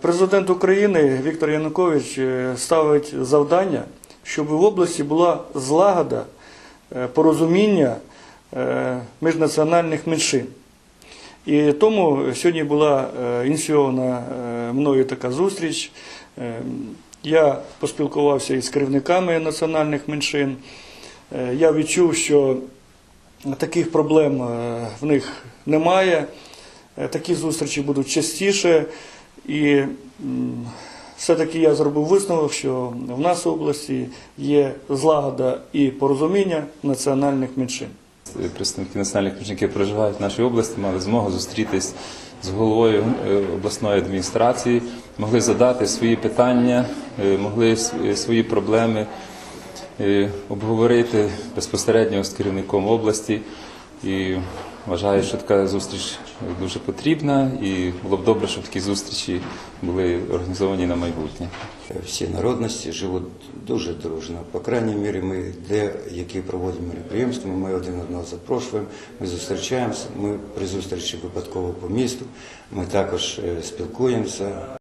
Президент України Віктор Янукович е, ставить завдання, щоб в області була злагода, е, порозуміння е, міжнаціональних меншин. І тому сьогодні була ініційована мною така зустріч. Я поспілкувався із керівниками національних меншин. Я відчув, що таких проблем в них немає. Такі зустрічі будуть частіше. І все-таки я зробив висновок, що в нас в області є злагода і порозуміння національних меншин. Представники національних меншин, які проживають в нашій області, мали змогу зустрітись з головою е, обласної адміністрації, могли задати свої питання, е, могли е, свої проблеми е, обговорити безпосередньо з керівником області. І вважаю, що така зустріч дуже потрібна, і було б добре, щоб такі зустрічі були організовані на майбутнє. Всі народності живуть дуже дружно. По крайній мірі, ми де які проводимо мероприємства, ми один одного запрошуємо, ми зустрічаємося. Ми при зустрічі випадково по місту. Ми також е, спілкуємося.